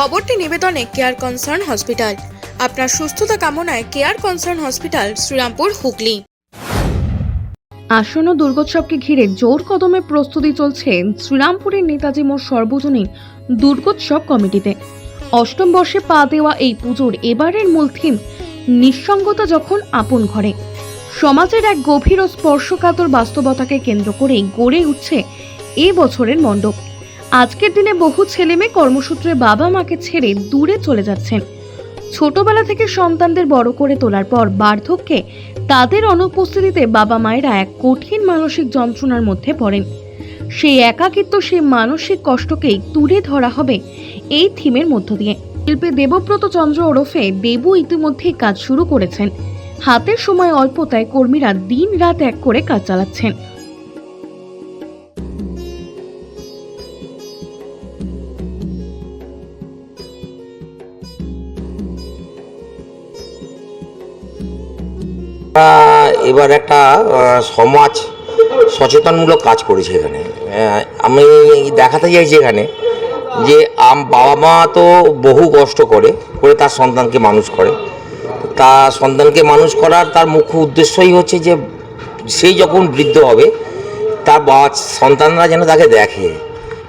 খবরটি নিবেদনে care concern hospital আপনার সুস্থতা কামনায় care concern hospital Shrirampur, Hooghly. আসন্ন দুর্গোৎসবকে ঘিরে জোর কদমে প্রস্তুতি চলছে শ্রীরামপুরের নেতাজি মোড় সর্বজনীন দুর্গোৎসব কমিটিতে। অষ্টম বর্ষে পা দেওয়া এই পুজোর এবারের মূল থিম, নিঃসঙ্গতা যখন আপন ঘরে। সমাজের এক গভীর ও স্পর্শকাতর বাস্তবতাকে কেন্দ্র করে গড়ে উঠছে এ বছরের মণ্ডপ। আজকের দিনে বহু ছেলেমেয়ে কর্মসূত্রে বাবা মাকে ছেড়ে দূরে চলে যাচ্ছেন। ছোটবেলা থেকে সন্তানদের বড় করে তোলার পর বার্ধক্যে তাদের অনুপস্থিতিতে বাবা মায়েরা এক কঠিন মানসিক যন্ত্রণার মধ্যে পড়েন। সেই একাকিত্ব, সেই মানসিক কষ্টকেই তুলে ধরা হবে এই থিমের মধ্য দিয়ে। শিল্পী দেবব্রত চন্দ্র ওরফে দেবু ইতিমধ্যেই কাজ শুরু করেছেন। হাতের সময় অল্প তাই কর্মীরা দিন রাত এক করে কাজ চালাচ্ছেন। এবার একটা সমাজ সচেতনমূলক কাজ করেছে এখানে। আমি দেখাতে চাইছি এখানে যে আম, বাবা মা তো বহু কষ্ট করে করে তার সন্তানকে মানুষ করে। তা সন্তানকে মানুষ করার তার মুখ্য উদ্দেশ্যই হচ্ছে যে সেই যখন বৃদ্ধ হবে, তার বাবা, সন্তানরা যেন তাকে দেখে।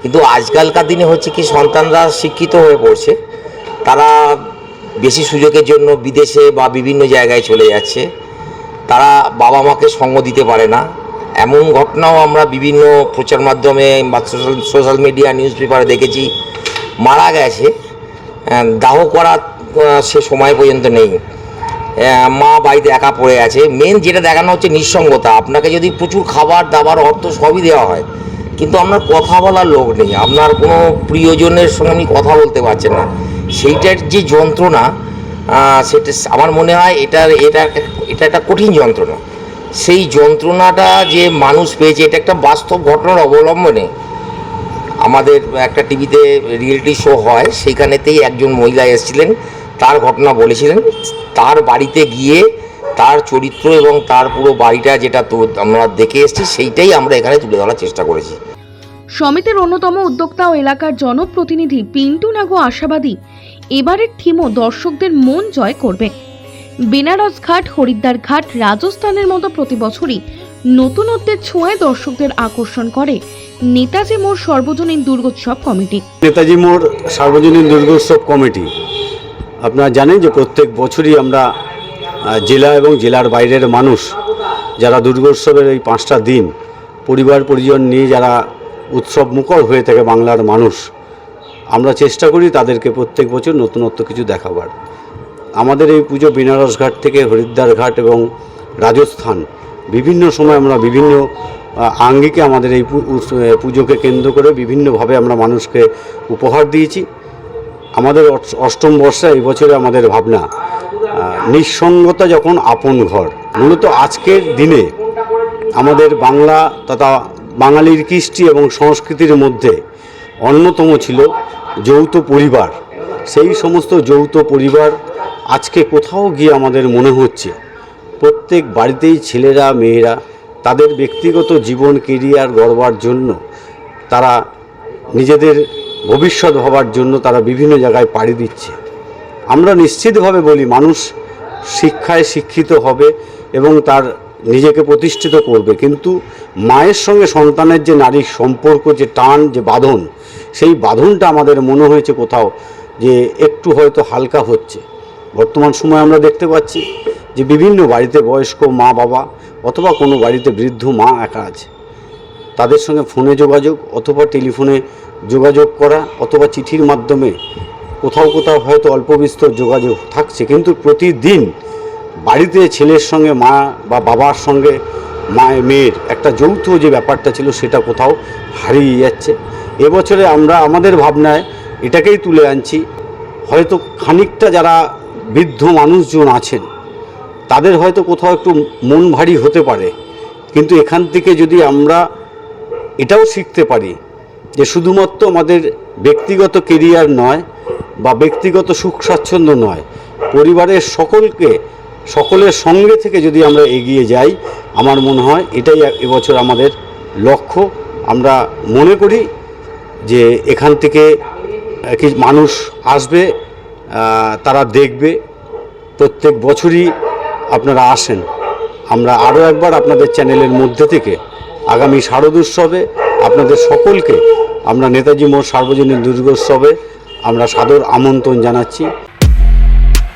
কিন্তু আজকালকার দিনে হচ্ছে কি, সন্তানরা শিক্ষিত হয়ে পড়ছে। তারা বেশি সুযোগের জন্য বিদেশে বা বিভিন্ন জায়গায় চলে যাচ্ছে। তারা বাবা মাকে সঙ্গ দিতে পারে না। এমন ঘটনাও আমরা বিভিন্ন প্রচার মাধ্যমে বা সোশ্যাল সোশ্যাল মিডিয়া, নিউজ পেপারে দেখেছি। মারা গেছে। দাহ করা সে সময় পর্যন্ত নেই। মা বাড়িতে একা পড়ে আছে। মেন যেটা দেখানো হচ্ছে নিঃসঙ্গতা। আপনাকে যদি প্রচুর খাবার, দাবার, অর্থ সবই দেওয়া হয়, কিন্তু আপনার কথা বলার লোক নেই। আপনার কোনো প্রিয়জনের সঙ্গে আপনি কথা বলতে পারছেন না। সেইটার যে যন্ত্রণা সেটা আমার মনে হয় এটার এটা এটা একটা কঠিন যন্ত্রণা। সেই যন্ত্রণাটা যে মানুষ পেয়েছে, এটা একটা বাস্তব ঘটনার অবলম্বনে আমাদের একটা টিভিতে রিয়েলিটি শো হয়, সেইখানেতেই একজন মহিলা এসেছিলেন, তার ঘটনা বলেছিলেন। তার বাড়িতে গিয়ে তার চরিত্র এবং তার পুরো বাড়িটা যেটা তো আমরা দেখে এসেছি, সেইটাই আমরা এখানে তুলে ধরার চেষ্টা করেছি। সমিতির অন্যতম উদ্যোক্তা ও এলাকার জনপ্রতিনিধি পিন্টু নাগো আশাবাদী এবারের থিমও দর্শকদের মন জয় করবে। বেনারস ঘাট, হরিদ্বার ঘাট, রাজস্থানের মতো প্রতি বছরই নতুনত্বের ছোঁয়ায় দর্শকদের আকর্ষণ করে নেতাজি মোড় সর্বজনীন দুর্গোৎসব কমিটি। নেতাজি মোড় সর্বজনীন দুর্গোৎসব কমিটি। আপনারা জানেন যে প্রত্যেক বছরই আমরা জেলা এবং জেলার বাইরের মানুষ যারা দুর্গোৎসবের এই পাঁচটা দিন পরিবার পরিজন নিয়ে যারা উৎসব মুখর হয়ে থাকে বাংলার মানুষ আমরা চেষ্টা করি তাদেরকে প্রত্যেক বছর নতুনত্ব কিছু দেখাবার। আমাদের এই পুজো বেনারস ঘাট থেকে হরিদ্বার ঘাট এবং রাজস্থান বিভিন্ন সময় আমরা বিভিন্ন আঙ্গিকে আমাদের এই পুজোকে কেন্দ্র করে বিভিন্নভাবে আমরা মানুষকে উপহার দিয়েছি। আমাদের অষ্টম বর্ষা এই বছরে আমাদের ভাবনা নিঃসঙ্গতা যখন আপন ঘর, মূলত আজকের দিনে আমাদের বাংলা তথা বাঙালির কৃষ্টি এবং সংস্কৃতির মধ্যে অন্যতম ছিল যৌথ পরিবার, সেই সমস্ত যৌথ পরিবার আজকে কোথাও গিয়ে আমাদের মনে হচ্ছে, প্রত্যেক বাড়িতেই ছেলেরা, মেয়েরা তাদের ব্যক্তিগত জীবন কেরিয়ার গড়বার জন্য, তারা নিজেদের ভবিষ্যৎ হবার জন্য তারা বিভিন্ন জায়গায় পাড়ি দিচ্ছে। আমরা নিশ্চিতভাবে বলি, মানুষ শিক্ষায় শিক্ষিত হবে এবং তার নিজেকে প্রতিষ্ঠিত করবে, কিন্তু মায়ের সঙ্গে সন্তানের যে নারীর সম্পর্ক, যে টান, যে বাঁধন, সেই বাঁধনটা আমাদের মনে হয়েছে কোথাও যে একটু হয়তো হালকা হচ্ছে। বর্তমান সময় আমরা দেখতে পাচ্ছি যে বিভিন্ন বাড়িতে বয়স্ক মা বাবা অথবা কোনো বাড়িতে বৃদ্ধ মা একা আছে। তাদের সঙ্গে ফোনে যোগাযোগ অথবা টেলিফোনে যোগাযোগ করা অথবা চিঠির মাধ্যমে কোথাও কোথাও হয়তো অল্প বিস্তর যোগাযোগ থাকছে। কিন্তু প্রতিদিন বাড়িতে ছেলের সঙ্গে মা বা বাবার সঙ্গে মায়ের মেয়ের একটা যৌথ যে ব্যাপারটা ছিল সেটা কোথাও হারিয়ে যাচ্ছে। এবছরে আমরা আমাদের ভাবনায় এটাকেই তুলে আনছি। হয়তো খানিকটা যারা বৃদ্ধ মানুষজন আছেন, তাদের হয়তো কোথাও একটু মন ভারী হতে পারে। কিন্তু এখান থেকে যদি আমরা এটাও শিখতে পারি যে শুধুমাত্র আমাদের ব্যক্তিগত কেরিয়ার নয় বা ব্যক্তিগত সুখ স্বাচ্ছন্দ্য নয়, পরিবারের সকলকে সকলের সঙ্গে থেকে যদি আমরা এগিয়ে যাই, আমার মনে হয় এটাই এবছর আমাদের লক্ষ্য। আমরা মনে করি যে এখান থেকে কি মানুষ আসবে তারা দেখবে, প্রত্যেক বছরই আপনারা আসেন। আমরা আরও একবার আপনাদের চ্যানেলের মধ্যে থেকে আগামী শারদোৎসবে আপনাদের সকলকে, আমরা নেতাজি মোড় সার্বজনীন দুর্গোৎসবে আমরা সাদর আমন্ত্রণ জানাচ্ছি।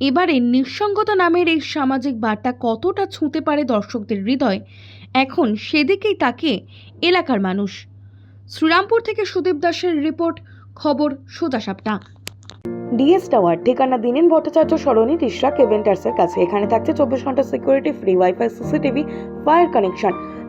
এবারে নিঃসঙ্গতা নামের এই সামাজিক বার্তা কতটা ছুঁতে পারে দর্শকদের হৃদয়? এখন সেদিকেই তাকে এলাকার মানুষ। শ্রীরামপুর থেকে সুদীপ দাসের রিপোর্ট, খবর সোজা সাপটা। ডিএস টাওয়ার, ঠিকানা দিনেন ভট্টাচার্য সরণি টিসরা কেভেন্টার্সের কাছে। এখানে থাকছে চব্বিশ ঘণ্টা security free wifi CCTV fire connection